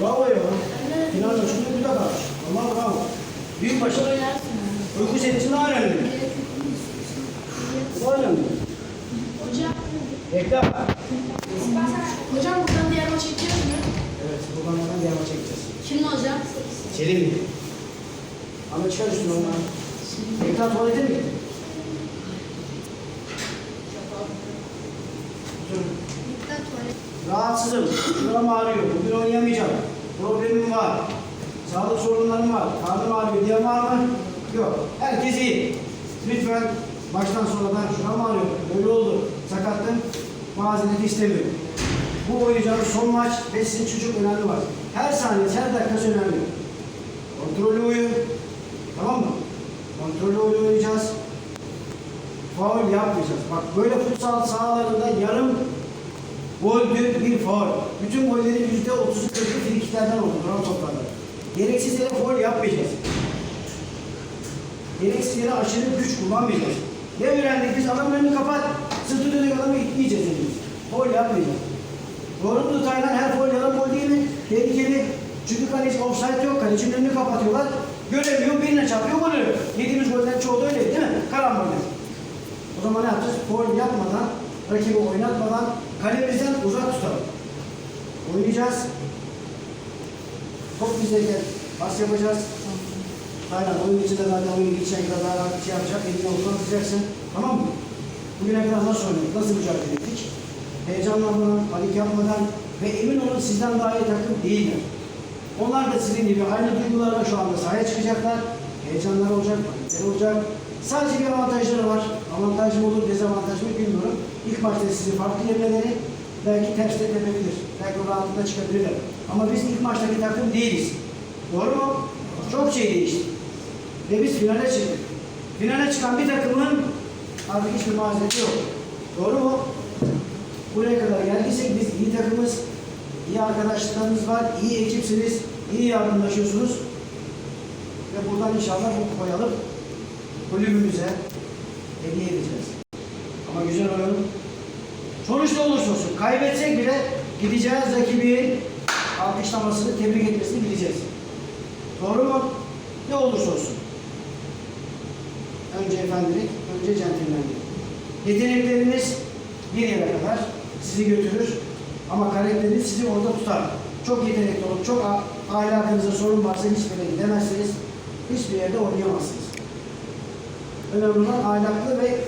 Bravo ya. Final maçında güzel kalmış. Allah bravo. Büyük başarı. Uyku senin daha önemli. Bu önemli. Hocam, Bekle. hocam buradan diğer maça gideceğiz mi? Evet, buradan hemen diğer maça gideceğiz. Kimle hocam? Selim mi? Ama çıkar üstüne ondan. Bekle tuvalete mi gitti? Oturun. Rahatsızım. Şuram ağrıyor. Bugün oynayamayacağım. Problemim var. Sağlık sorunlarım var. Karnım ağrıyor diye var mı? Yok. Herkes iyi. Lütfen baştan sonradan şuram ağrıyor. Böyle oldu. Sakattım. Mazeret istemiyorum. Bu oynayacağımız son maç ve sizin çok önemli var. Her saniye, her dakikası önemli. Kontrollü oyun. Tamam mı? Kontrollü oyun oynayacağız. Faul yapmayacağız. Bak böyle futsal sahalarında yarım Goldü bir faul. Bütün gollerin yüzde otuzu kırkı frikiklerden oldu. Duran toplardan. Gereksiz yere faul yapmayacağız. Gereksiz yere aşırı güç kullanmayacağız. Ne öğrendik biz? Adam önünü kapat. Sırtı dönük adamı itmeyeceğiz elimiz. Faul yapmayacağız. Doğru mu Taylan? Her faul yalan gol değil mi? Tehlikeli. Çünkü kaleci offside yok. Kalecinin önünü kapatıyorlar. Göremiyor. Birine çarpıyor. Gol oluyor. Yediğimiz golden çoğu da öyle değil mi? Karambolde. O zaman ne yapacağız? Foul yapmadan, rakibi oynatmadan kalemizden uzak tutalım. Oynayacağız. Top bizdeyken pas yapacağız. Aynen oyun içinde zaten oyun geçen kadar rahat şey yapacak. Elini omzuna tutacaksın. Tamam mı? Bugüne kadar nasıl oynadık? Nasıl mücadele ettik? Heyecanlanmadan, panik yapmadan ve emin olun sizden daha iyi takım değiller. Onlar da sizin gibi aynı duygularla şu anda sahaya çıkacaklar. Heyecanlar olacak, panikler olacak. Sadece bir avantajları var. Avantaj mı olur, dezavantaj mı bilmiyorum. İlk maçta sizi farklı yerleri belki terste tepebilir. Belki o rahatlıkla çıkabilirler. Ama biz ilk maçtaki takım değiliz. Doğru mu? Çok şey değişti. Ve biz finale çıktık. Finale çıkan bir takımın artık hiçbir mazereti yok. Doğru mu? Buraya kadar geldiysek biz iyi takımız, iyi arkadaşlarımız var, iyi ekipsiniz, iyi yardımlaşıyorsunuz. Ve buradan inşallah bu kupayı alıp kulübümüze hediye edeceğiz. Ama güzel oyun. Sonuç ne olursa olsun, kaybetsek bile gideceğiz rakibin alkışlamasını, tebrik etmesini bileceğiz. Doğru mu? Ne olursa olsun. Önce efendilik, önce centilmenlik. Yetenekleriniz bir yere kadar sizi götürür ama karakteriniz sizi orada tutar. Çok yetenekli olup çok ahlakınıza sorun varsa hiçbir yere gidemezsiniz. Hiçbir yerde oynayamazsınız. Önemli olan ahlaklı ve